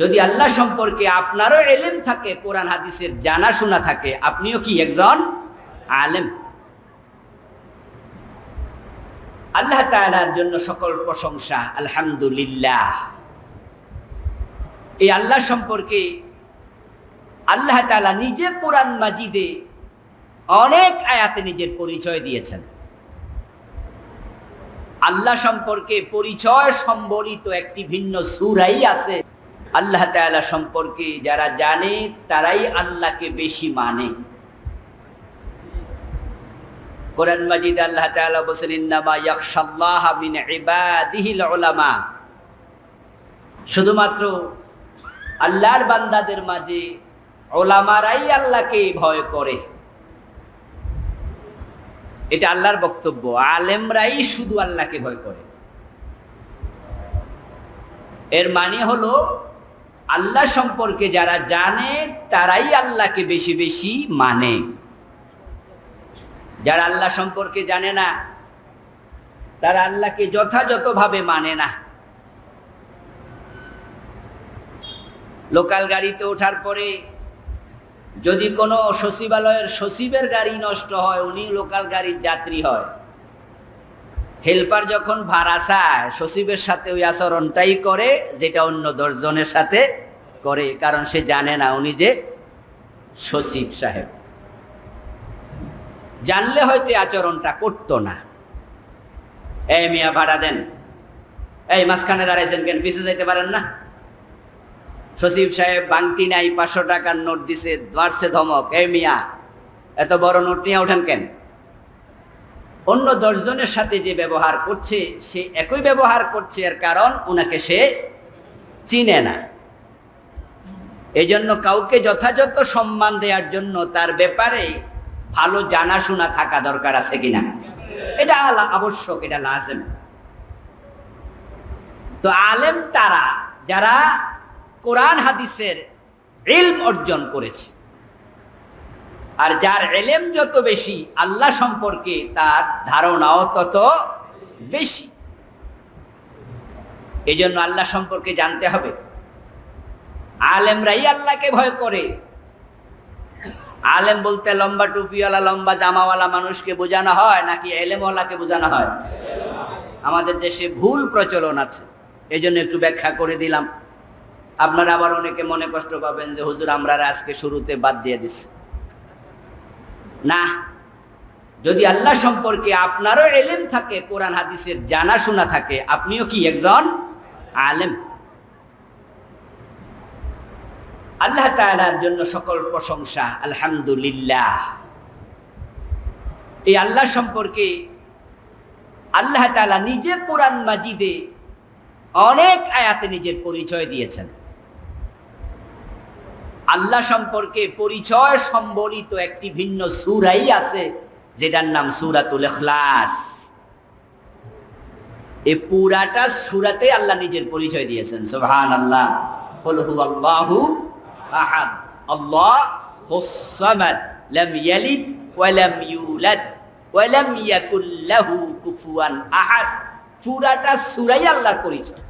যদি আল্লাহ সম্পর্কে আপনারও এলেম থাকে, কোরআন, হাদিসের জানাশোনা থাকে, আপনিও কি একজন আলেম? আল্লাহ তাআলার জন্য সকল প্রশংসা, আলহামদুলিল্লাহ। এই আল্লাহ সম্পর্কে আল্লাহ তাআলা নিজে কোরআন মাজিদে অনেক আয়াতে নিজের পরিচয় দিয়েছেন। আল্লাহ সম্পর্কে পরিচয় সম্বলিত একটি ভিন্ন সুরাই আছে। আল্লাহ তাআলা সম্পর্কে যারা জানে, তারাই আল্লাহকে বেশি মানে। কোরআন মাজিদ আল্লাহ তাআলা বলেন শুধুমাত্র আল্লাহর বান্দাদের মাঝে ওলামারাই আল্লাহকে ভয় করে। এটা আল্লাহর বক্তব্য। আলেমরাই শুধু আল্লাহকে ভয় করে। এর মানে হলো আল্লাহ সম্পর্কে যারা জানে, তারাই আল্লাহকে বেশি বেশি মানে। যারা আল্লাহ সম্পর্কে জানে না, তারা আল্লাহকে যথাযথভাবে মানে না। লোকাল গাড়িতে ওঠার পরে যদি কোনো সচিবালয়ের সচিবের গাড়ি নষ্ট হয়, উনি লোকাল গাড়ির যাত্রী হয়। হেল্পার যখন ভাড়া চায় সচিবের সাথে ওই আচরণটাই করে, যেটা অন্য দশজনের সাথে করে, কারণ সে জানে না উনি যে সচিব সাহেব। জানলে হয়তো আচরণটা করতো না। এই মিয়া, ভাড়া দেন। এই মাঝখানে দাঁড়াইছেন কেন? পিছিয়ে যাইতে পারেন না। সচিব সাহেব, বাংতি নাই, পাঁচশো টাকার নোট দিছে মারছে ধমক, এই মিয়া, এত বড় নোট নিয়ে ওঠেন কেন? অন্য দশজনের সাথে যে ব্যবহার করছে, সে একই ব্যবহার করছে এর কারণ ওনাকে সে চিনে না। এই জন্য কাউকে যথাযথ সম্মান দেওয়ার জন্য তার ব্যাপারে ভালো জানাশোনা থাকা দরকার আছে কিনা? এটা আবশ্যক, এটা লাজেম। তো আলেম তারা, যারা কোরআন, হাদিসের ইলম অর্জন করেছে আর যার এলেম যত বেশি, আল্লাহ সম্পর্কে তার ধারণাও তত বেশি। এই জন্য আল্লাহ সম্পর্কে জানতে হবে। আলেমরাই আল্লাহকে ভয় করে। আলেম বলতে লম্বা টুপিওয়ালা, লম্বা জামাওয়ালা মানুষকে বোঝানো হয়, নাকি এলেমওয়ালাকে বোঝানো হয়? আমাদের দেশে ভুল প্রচলন আছে। এই জন্য একটু ব্যাখ্যা করে দিলাম। আপনারা আবার অনেকে মনে কষ্ট পাবেন যে, হুজুর আমরা আজকে শুরুতে বাদ দিয়ে দিচ্ছি না। যদি আল্লাহ সম্পর্কে আপনারও এলেম থাকে, কোরআন, হাদিসের জানাশোনা থাকে, আপনিও কি একজন আলেম? আল্লাহ তাআলার জন্য সকল প্রশংসা, আলহামদুলিল্লাহ। এই আল্লাহ সম্পর্কে আল্লাহ তালা নিজে কোরআন মাজিদে অনেক আয়াতে নিজের পরিচয় দিয়েছেন। আল্লাহ সম্পর্কে পরিচয় সম্বলিত একটি ভিন্ন সুরাই আছে, যেটার নাম সুরাতুল ইখলাস। এই পুরাটা সুরাতে আল্লাহ নিজের পরিচয় দিয়েছেন সুবহান আল্লাহ কুফুয়ান পুরাটা সূরাই আল্লাহর পরিচয়।